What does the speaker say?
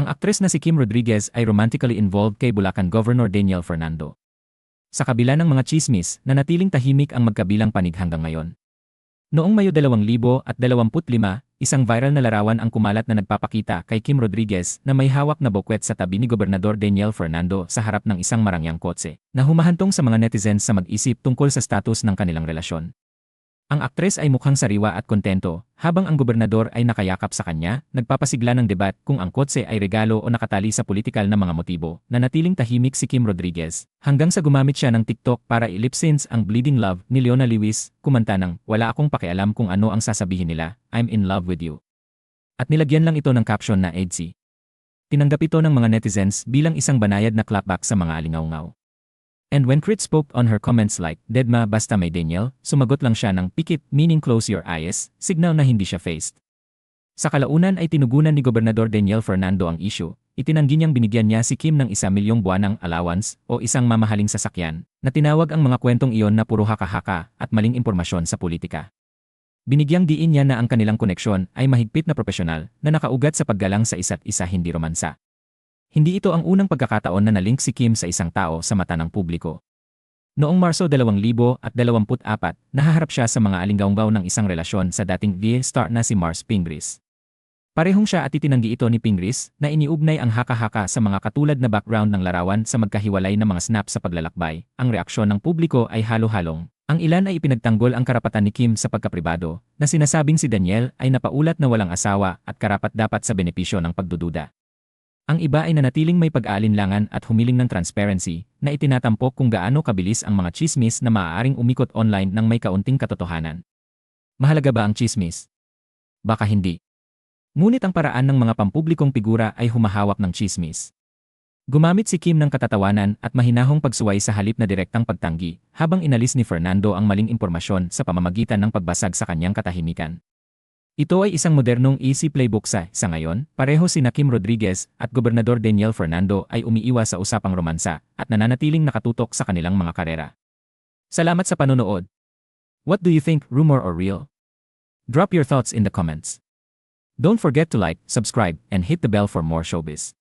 Ang aktres na si Kim Rodriguez ay romantically involved kay Bulacan Governor Daniel Fernando. Sa kabila ng mga chismis, nanatiling tahimik ang magkabilang panig hanggang ngayon. Noong Mayo 2025, isang viral na larawan ang kumalat na nagpapakita kay Kim Rodriguez na may hawak na bukwet sa tabi ni Gobernador Daniel Fernando sa harap ng isang marangyang kotse, na humahantong sa mga netizens sa mag-isip tungkol sa status ng kanilang relasyon. Ang aktres ay mukhang sariwa at kontento, habang ang gobernador ay nakayakap sa kanya, nagpapasigla ng debat kung ang kotse ay regalo o nakatali sa politikal na mga motibo, na natiling tahimik si Kim Rodriguez, hanggang sa gumamit siya ng TikTok para i-lip-sync ang Bleeding Love ni Leona Lewis, kumanta ng, wala akong pakialam kung ano ang sasabihin nila, I'm in love with you. At nilagyan lang ito ng caption na EDSI. Tinanggap ito ng mga netizens bilang isang banayad na clapback sa mga alingaw-ngaw. And when Crit spoke on her comments like, Deadma basta may Daniel, sumagot lang siya ng pikit meaning close your eyes, signal na hindi siya faced. Sa kalaunan ay tinugunan ni Gobernador Daniel Fernando ang issue, itinanggi niyang binigyan niya si Kim ng isa milyong buwanang allowance o isang mamahaling sasakyan, na tinawag ang mga kwentong iyon na puro haka-haka at maling impormasyon sa politika. Binigyang diin niya na ang kanilang koneksyon ay mahigpit na profesional na nakaugat sa paggalang sa isa't isa hindi romansa. Hindi ito ang unang pagkakataon na nalink si Kim sa isang tao sa mata ng publiko. Noong Marso 2024, nahaharap siya sa mga alinggaunggaw ng isang relasyon sa dating V-star na si Mars Pingris. Parehong siya at itinanggi ito ni Pingris na iniugnay ang haka-haka sa mga katulad na background ng larawan sa magkahiwalay na mga snap sa paglalakbay. Ang reaksyon ng publiko ay halo-halong. Ang ilan ay ipinagtanggol ang karapatan ni Kim sa pagkapribado, na sinasabing si Daniel ay napaulat na walang asawa at karapat dapat sa benepisyo ng pagdududa. Ang iba ay nanatiling may pag-aalinlangan at humiling ng transparency na itinatampok kung gaano kabilis ang mga chismis na maaaring umikot online ng may kaunting katotohanan. Mahalaga ba ang chismis? Baka hindi. Ngunit ang paraan ng mga pampublikong figura ay humahawak ng chismis. Gumamit si Kim ng katatawanan at mahinahong pagsuway sa halip na direktang pagtanggi habang inalis ni Fernando ang maling impormasyon sa pamamagitan ng pagbasag sa kanyang katahimikan. Ito ay isang modernong easy playbook sa, sa ngayon, pareho si Kim Rodriguez at Gobernador Daniel Fernando ay umiiwas sa usapang romansa at nananatiling nakatutok sa kanilang mga karera. Salamat sa panonood. What do you think, rumor or real? Drop your thoughts in the comments. Don't forget to like, subscribe, and hit the bell for more showbiz.